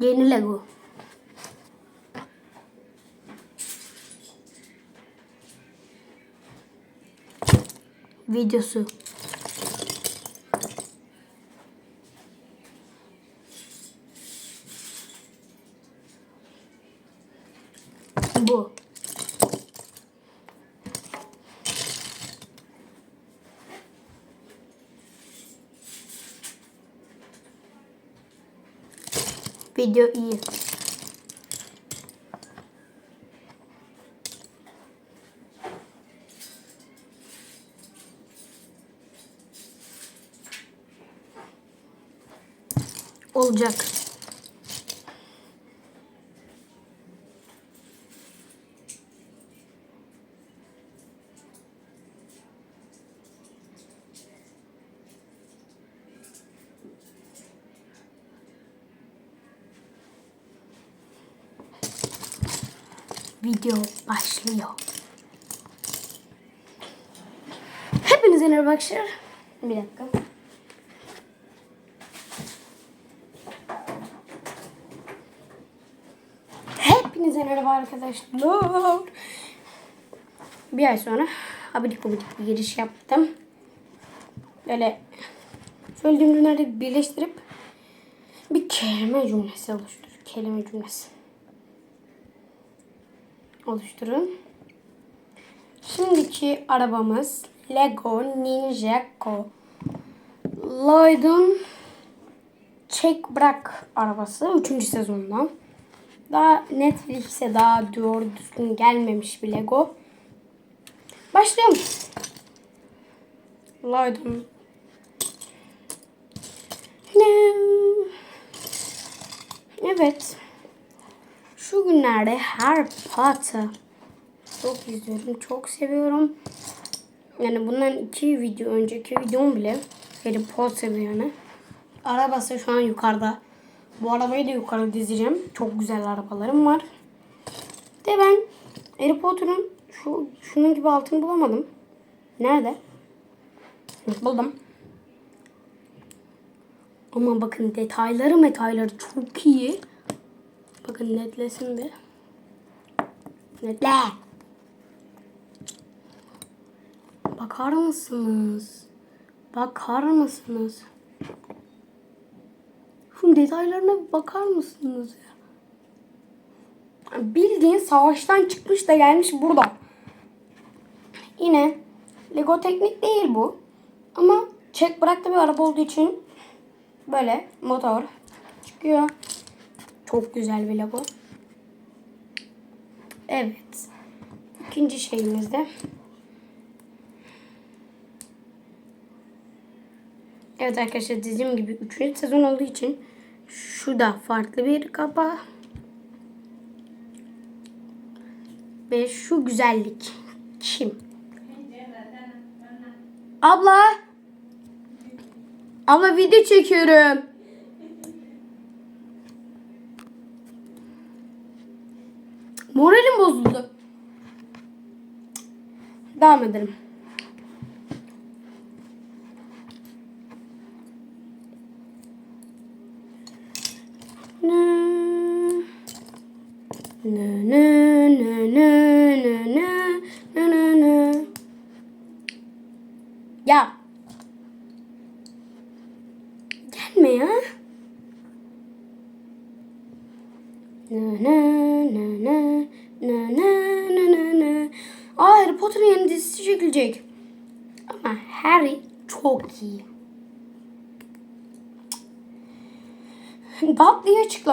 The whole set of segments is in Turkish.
Yeni Lego. Videosu. Bu. Video iyi. Olacak. Video başlıyor. Hepinize merhaba arkadaşlar. Bir dakika. Hepinize merhaba arkadaşlar. Bir ay sonra abidik gubidik bir giriş yaptım. Böyle söylediğim cümleleri birleştirip bir kelime cümlesi oluştur. Kelime cümlesi oluşturun. Şimdiki arabamız Lego Ninjago. Lloyd'un Çek Bırak arabası 3. sezondan. Daha Netflix'e daha doğru düzgün gelmemiş bir Lego. Başlayalım. Lloyd'un Evet. Şu günlerde Harry Potter çok izliyorum. Çok seviyorum. Yani bundan iki video önceki videom bile Harry Potter yani. Arabası şu an yukarıda. Bu arabayı da yukarı dizeceğim. Çok güzel arabalarım var. De ben Harry Potter'ın şu şunun gibi altını bulamadım. Nerede? Buldum. Ama bakın detayları metayları çok iyi. Bakın netlesin bir. Netle. Bakar mısınız? Bakar mısınız? Şu detaylarına bir bakar mısınız ya? Bildiğin savaştan çıkmış da gelmiş burada. Yine Lego teknik değil bu. Ama çek bıraktı bir araba olduğu için böyle motor çıkıyor. Çok güzel bir Lego. Evet. İkinci şeyimiz de Evet arkadaşlar dediğim gibi 3. sezon olduğu için şu da farklı bir kapa. Ve şu güzellik kim? Abla. Abla video çekiyorum. Moralim bozuldu. Devam edelim. Nö, nö, nö, nö, nö.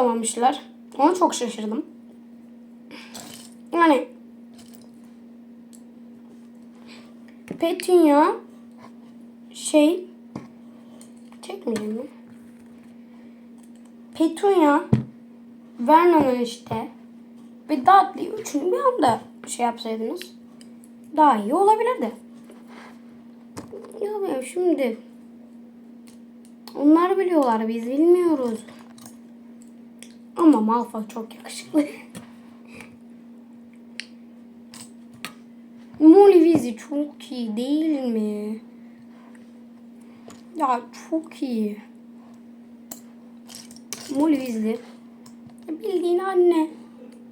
Açıklamamışlar. Ona çok şaşırdım. Yani Petunia şey çekmeyeyim mi? Petunia Vernon'un işte ve Dudley üçünü bir anda şey yapsaydınız daha iyi olabilirdi. Ya şimdi onlar biliyorlar biz bilmiyoruz. Ama Malfoy çok yakışıklı. Molly çok iyi değil mi? Ya çok iyi. Molly Weasley bildiğin anne.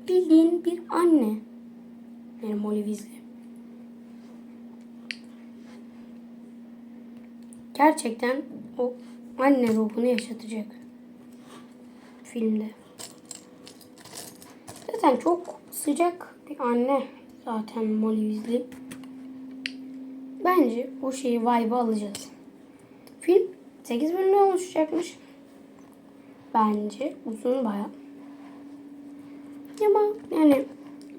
Bildiğin bir anne. Yani Molly Weasley. Gerçekten o anne ruhunu yaşatacak. Filmde. Zaten çok sıcak bir anne zaten Molly Weasley. Bence o şeyi vibe'ı alacağız. Film 8 bölümden oluşacakmış. Bence uzun baya. Ama yani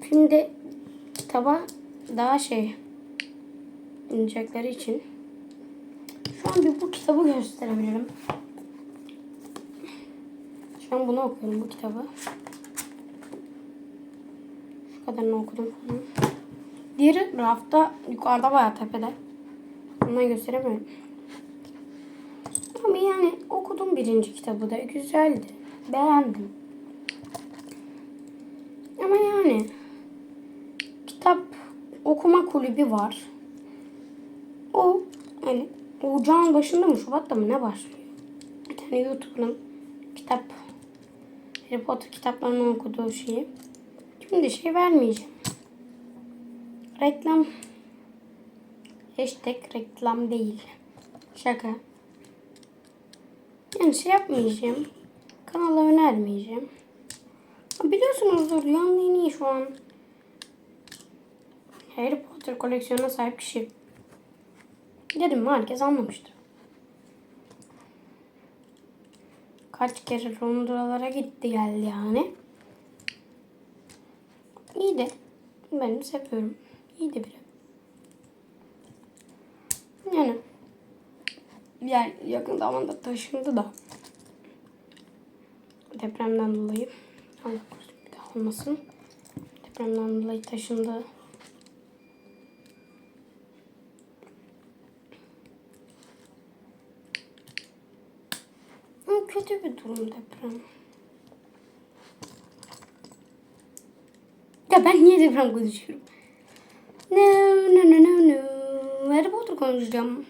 filmde kitaba daha şey inecekleri için şu an bir bu kitabı gösterebilirim. Şu an bunu okuyorum bu kitabı. Şu kadarını okudum falan. Diğeri rafta yukarıda bayağı tepede. Ondan gösteremiyorum. Ama yani okudum birinci kitabı da. Güzeldi. Beğendim. Ama yani kitap okuma kulübü var. O yani ocağın başında mı Şubat'ta mı ne başlıyor? Bir tane YouTuber'ın kitap Harry Potter kitaplarını okuduğu şeyi. Şimdi şey vermeyeceğim. Reklam Hashtag reklam değil. Şaka. Yani şey yapmayacağım. Kanala önermeyeceğim. Biliyorsunuzdur dünyanın en iyi şu an Harry Potter koleksiyonuna sahip kişi. Dedim mi herkes anlamıştır. Kaç kere Londra'lara gitti geldi yani. İyi de benim seviyorum. İyi de biri. Yani yer yakın zamanda taşındı da depremden dolayı Allah korusun bir daha olmasın. Depremden dolayı taşındı. Ama kötü bir durum deprem. Ben niye deprem konuşuyorum? No, no, no, no, no. Harry Potter konuşacağım.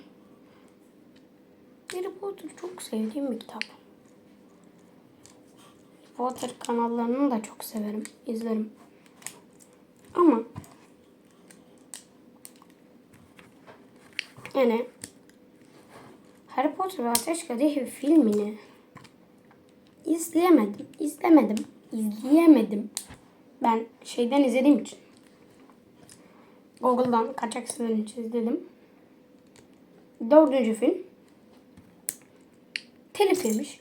Harry Potter çok sevdiğim bir kitap. Potter kanallarını da çok severim, izlerim. Ama yani Harry Potter ve Ateş Kadehi filmini izleyemedim, izlemedim, izleyemedim. Ben şeyden izlediğim için. Google'dan kaçak sınırını izledim. Dördüncü film. Telif yemiş.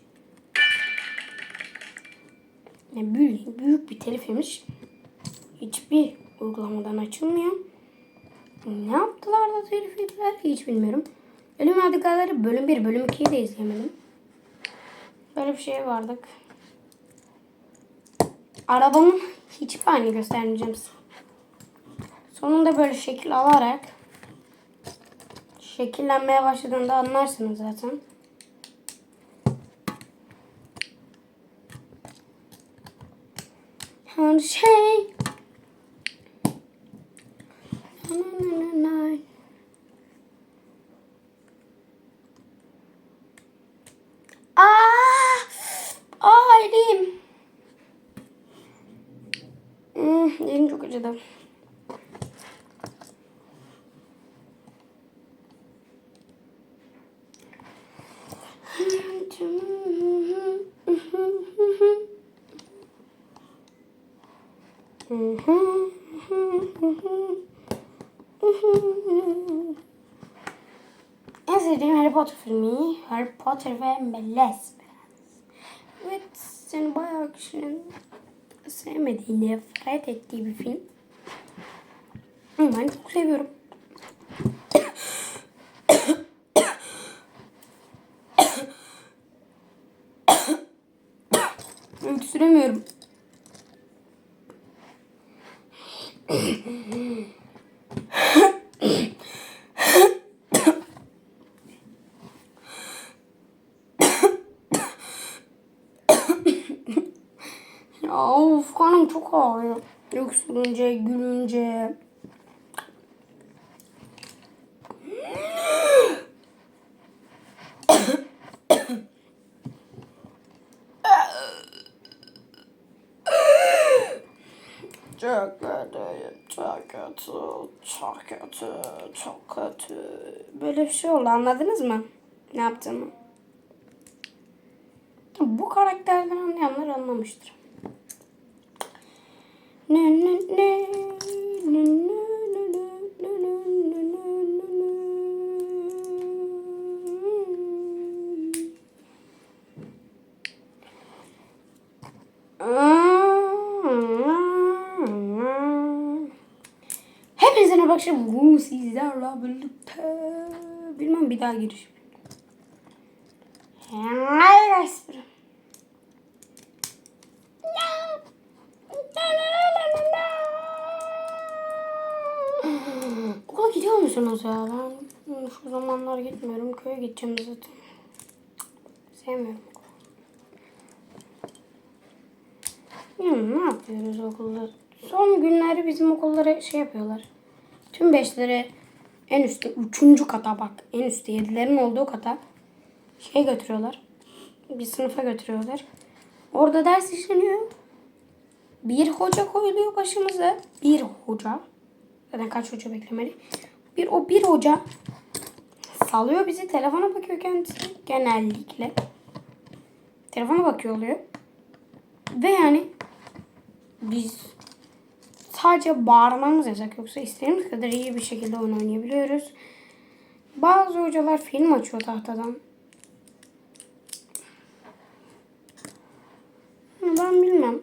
Yani büyük, büyük bir telif. Hiçbir uygulamadan açılmıyor. Ne yaptılar da telif hiç bilmiyorum. Ölüm Radikaları bölüm 1, bölüm 2'yi de izleyemedim. Böyle bir şey vardık. Arabamın hiçbir halini göstermeyeceğim. Sonunda böyle şekil alarak şekillenmeye başladığında anlarsınız zaten. Her şey Na, na, na, na. Aa! Aa elim. Hmm, acıdı. En sevdiğim Harry Potter filmi Harry Potter ve Melez. Evet, seni bayağı kişinin sevmediği, nefret ettiği bir film. Ben çok seviyorum. Öksüremiyorum. Of karnım çok ağrıyor. Öksürünce, gülünce. Çok kötüyüm. Çok kötü. Çok kötü. Çok kötü. Böyle bir şey oldu anladınız mı? Ne yaptığımı. Bu karakterden anlayanlar anlamıştır. Ne ne ne ne ne ne ne ne ne ne ne. Hepinize merhaba arkadaşlar. Bu sizlerle birlikte bilmem bir daha giriş. Okula gidiyor musunuz ya? Ben şu zamanlar gitmiyorum. Köye gideceğim zaten. Sevmiyorum. Hmm, ne yapıyoruz okulda? Son günleri bizim okullara şey yapıyorlar. Tüm beşleri en üstte, üçüncü kata bak. En üstte yedilerin olduğu kata şey götürüyorlar. Bir sınıfa götürüyorlar. Orada ders işleniyor. Bir hoca koyuluyor başımıza. Bir hoca. Zaten kaç hoca beklemeli. Bir o bir hoca salıyor bizi. Telefona bakıyor kendisi. Genellikle. Telefona bakıyor oluyor. Ve yani biz sadece bağırmamız yasak. Yoksa istediğimiz kadar iyi bir şekilde oyun oynayabiliyoruz. Bazı hocalar film açıyor tahtadan. Ben bilmem.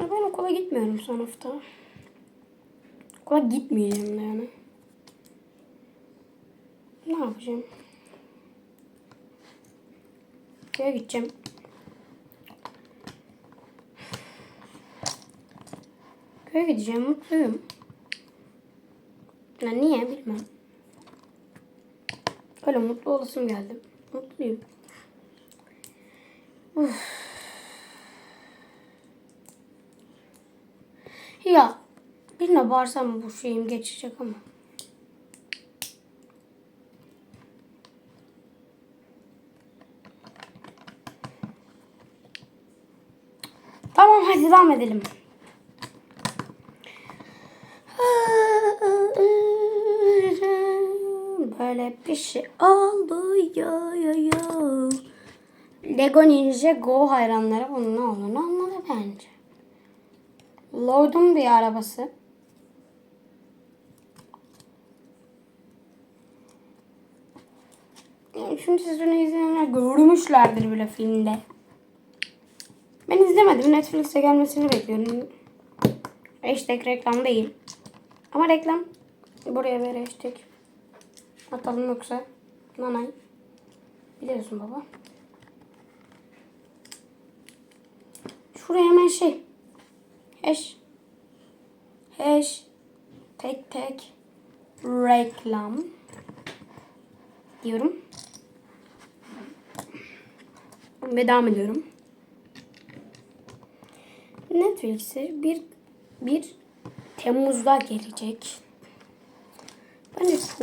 Ben okula gitmiyorum son hafta. Okula gitmeyeceğim de yani. Ne yapacağım? Köye gideceğim. Köye gideceğim mutluyum. Ya niye bilmem. Öyle mutlu olasım geldi. Mutluyum. Uf. Ya birine bağırsam bu şeyim geçecek ama. Tamam hadi devam edelim. Böyle bir şey oldu ya ya ya. Lego Ninja Go hayranları bunun ne olduğunu anladı bence. Lord'un bir arabası. Şimdi siz onu izleyenler görmüşlerdir bile filmde. Ben izlemedim. Netflix'e gelmesini bekliyorum. Hashtag reklam değil. Ama reklam. Buraya ver hashtag. Atalım yoksa. Nanay. Biliyorsun baba. Şuraya hemen şey. Hash. Hash. Tek tek. Reklam. Diyorum. Ve devam ediyorum. Netflix'e bir bir Temmuz'da gelecek. De çok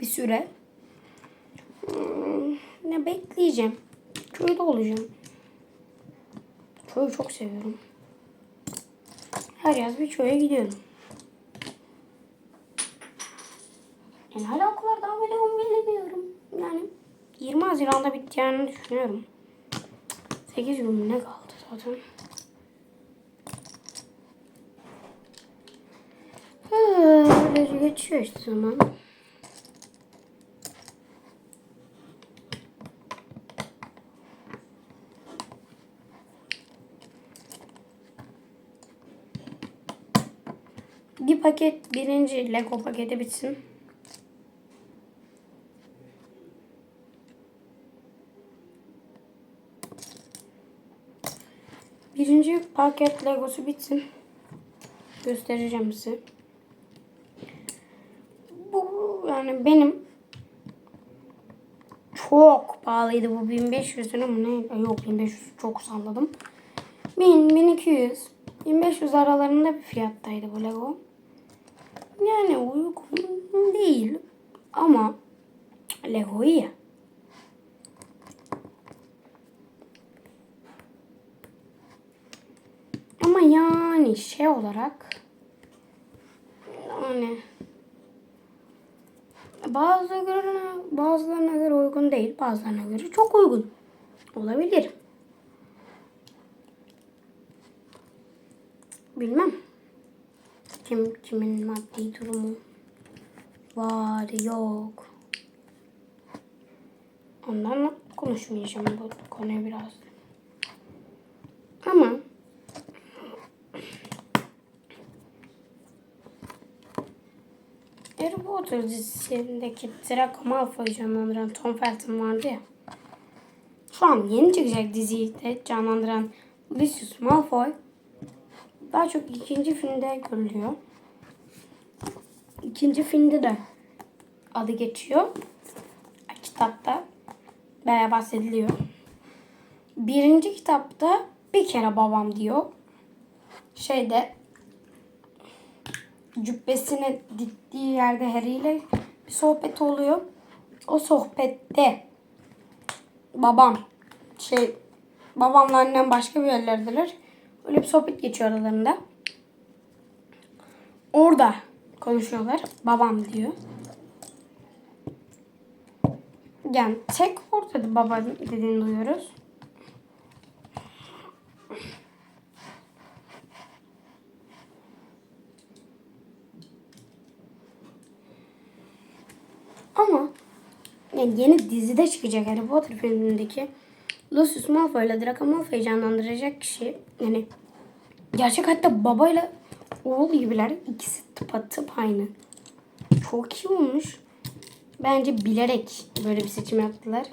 bir süre hmm, ne bekleyeceğim. Köyde olacağım. Köyü çok seviyorum. Her yaz bir köye gidiyorum. Yani hala okullar ediyor mu bilmiyorum. Yani 20 Haziran'da biteceğini düşünüyorum. 8 gün ne kaldı zaten. Geçiyor işte zaman. Bir paket birinci Lego paketi bitsin. Birinci paket Legosu bitsin. Göstereceğim size. Yani benim çok pahalıydı bu 1500 lira mı ne? E, yok 1500 çok sanladım. 1000, 1200, 1500 aralarında bir fiyattaydı bu Lego. Yani uygun değil ama Lego iyi. Ama yani şey olarak yani bazı göre bazılarına göre uygun değil, bazılarına göre çok uygun olabilir. Bilmem. Kim kimin maddi durumu var yok. Ondan konuşmayacağım bu konuyu biraz. Ama Potter dizisindeki Draco Malfoy canlandıran Tom Felton vardı ya. Şu an yeni çıkacak diziyi de canlandıran Lucius Malfoy daha çok ikinci filmde görülüyor. İkinci filmde de adı geçiyor. Kitapta bayağı bahsediliyor. Birinci kitapta bir kere babam diyor. Şeyde cübbesini diktiği yerde Harry ile bir sohbet oluyor. O sohbette babam şey babamla annem başka bir yerlerdeler. Öyle bir sohbet geçiyor aralarında. Orada konuşuyorlar. Babam diyor. Yani tek ortada baba dediğini duyuyoruz. Ama yani yeni dizide çıkacak Harry Potter filmindeki Lucius Malfoy ile Draco Malfoy'u canlandıracak kişi yani gerçek hayatta babayla oğul gibiler. İkisi tıpatıp aynı. Çok iyi olmuş. Bence bilerek böyle bir seçim yaptılar.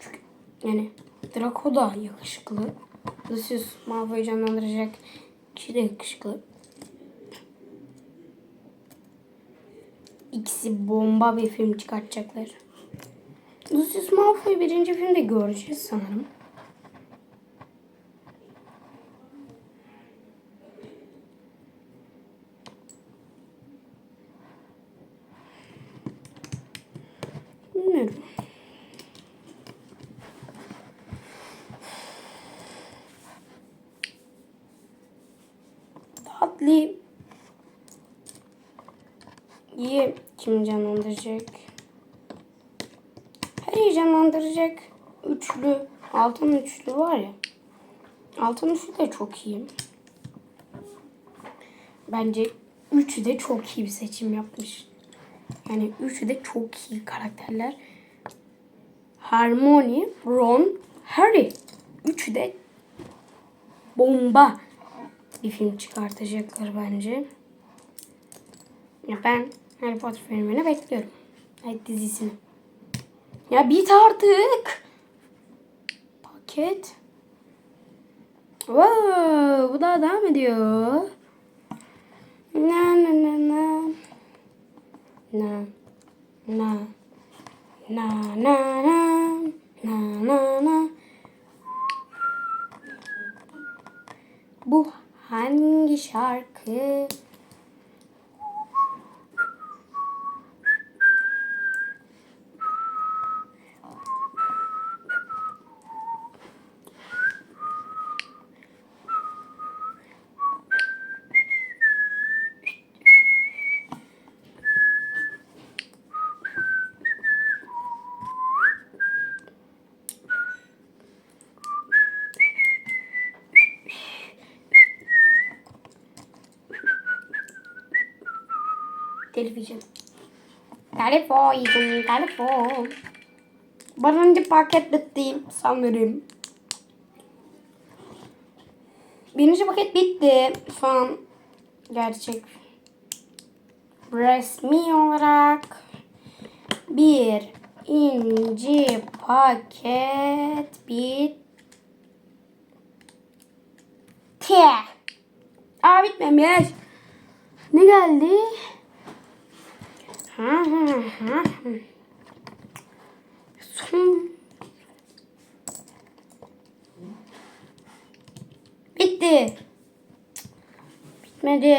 Çünkü yani Draco da yakışıklı. Lucius Malfoy'u canlandıracak kişi de yakışıklı. İkisi bomba bir film çıkartacaklar. Lucius Malfoy birinci filmde göreceğiz sanırım. Bilmiyorum. Tatlı iyi kim canlandıracak? Harry'i canlandıracak üçlü, altın üçlü var ya. Altın üçlü de çok iyi. Bence üçü de çok iyi bir seçim yapmış. Yani üçü de çok iyi karakterler. Harmony, Ron, Harry. Üçü de bomba bir film çıkartacaklar bence. Ya ben Harry Potter filmini bekliyorum. Ay dizisini. Ya bit artık. Paket. Wow, bu daha devam ediyor. Na na na na. Na na na na na na na na. Bu hangi şarkı? Telefon yedim, telefon. Birinci paket bitti sanırım. Birinci paket bitti. An gerçek resmi olarak bir inci paket bitti. Aa bitmemiş. Ne geldi? Son. Bitti. Bitmedi.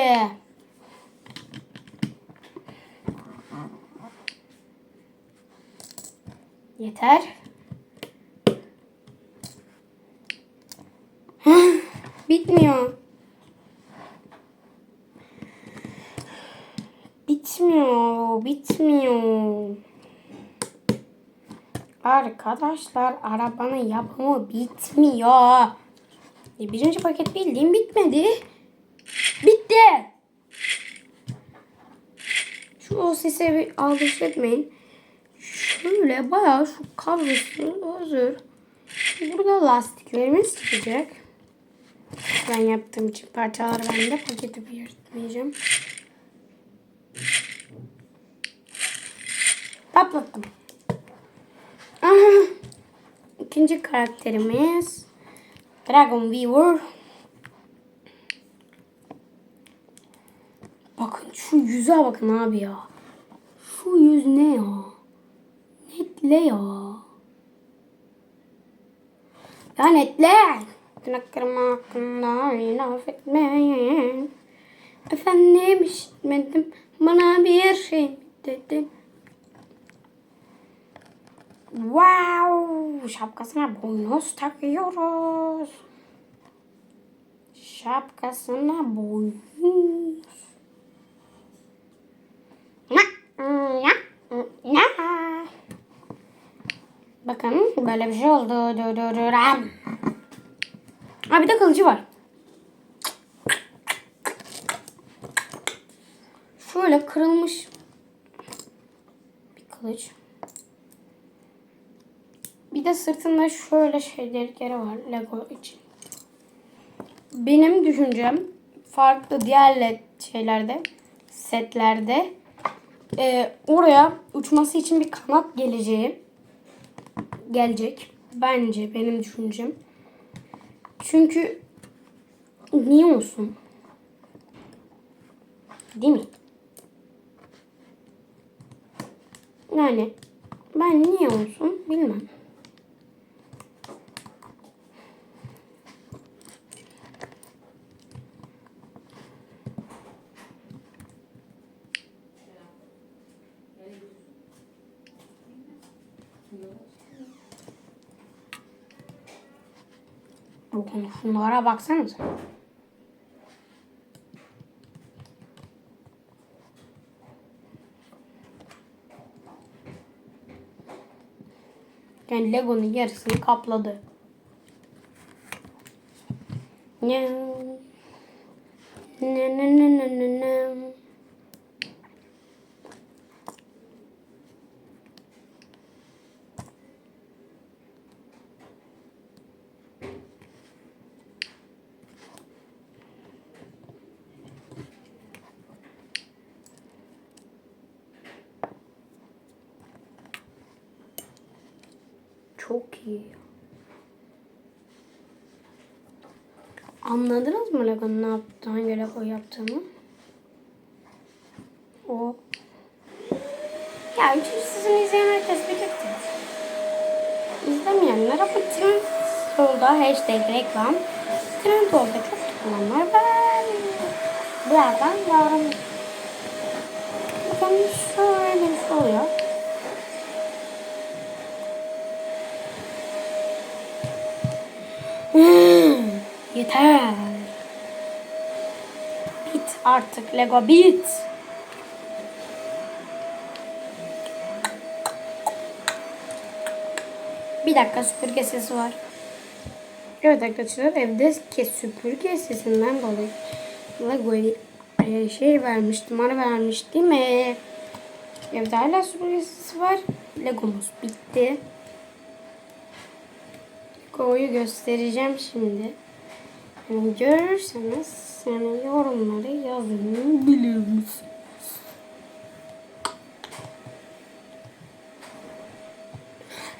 Yeter. Bitmiyor. Lego bitmiyor. Arkadaşlar arabanın yapımı bitmiyor. E, birinci paket bildiğim bitmedi. Bitti. Şu o sese bir alış etmeyin. Şöyle bayağı şu kablosu hazır. Burada lastiklerimiz çıkacak. Ben yaptığım için parçalar bende. Paketi bir yırtmayacağım. Patlattım. Aha. İkinci karakterimiz Dragon Weaver. Bakın şu yüze bakın abi ya. Şu yüz ne ya? Netle ya. Ya netle. Tırnaklarım hakkında laf etmeyin. Efendim işitmedim. Bana bir şey dedin? Wow! Şapkasına boynuz takıyoruz. Şapkasına boynuz. Bakın böyle bir şey oldu. Dödöröram. Ha bir de kılıcı var. Şöyle kırılmış bir kılıç. Bir de sırtında şöyle şeyleri var Lego için. Benim düşüncem farklı diğer şeylerde, setlerde e, oraya uçması için bir kanat geleceği gelecek. Bence benim düşüncem. Çünkü niye olsun? Değil mi? Yani ben niye olsun bilmem. Bakın şunlara baksanıza. Yani Lego'nun yarısını kapladı. Ne? Ne ne ne ne ne ne. Çok iyi. Anladınız mı Lego'nun ne yaptığını, hangi Lego yaptığını? O. Ya üçüncü sizin izleyen herkes bilirsiniz. İzlemeyenler ama trend olda hashtag reklam. Trend olda çok tutulanlar ben birazdan yarın Bakın şöyle bir şey oluyor. Hmm, yeter. Bit artık Lego bit. Bir dakika süpürge sesi var. Evet arkadaşlar evdeki süpürge sesinden dolayı Lego'ya e, şey vermiştim, ara vermiştim. E, evde hala süpürge sesi var. Legomuz bitti. Lego'yu göstereceğim şimdi. Yani görürseniz yani yorumları yazın biliyor musunuz?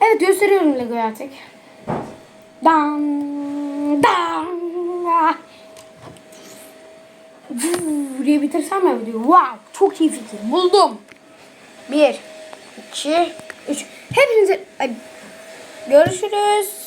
Evet gösteriyorum Lego'yu artık. Dan dan ah. Diye bitirsem mi videoyu? Wow çok iyi fikir buldum. Bir, iki, üç. Hepinize görüşürüz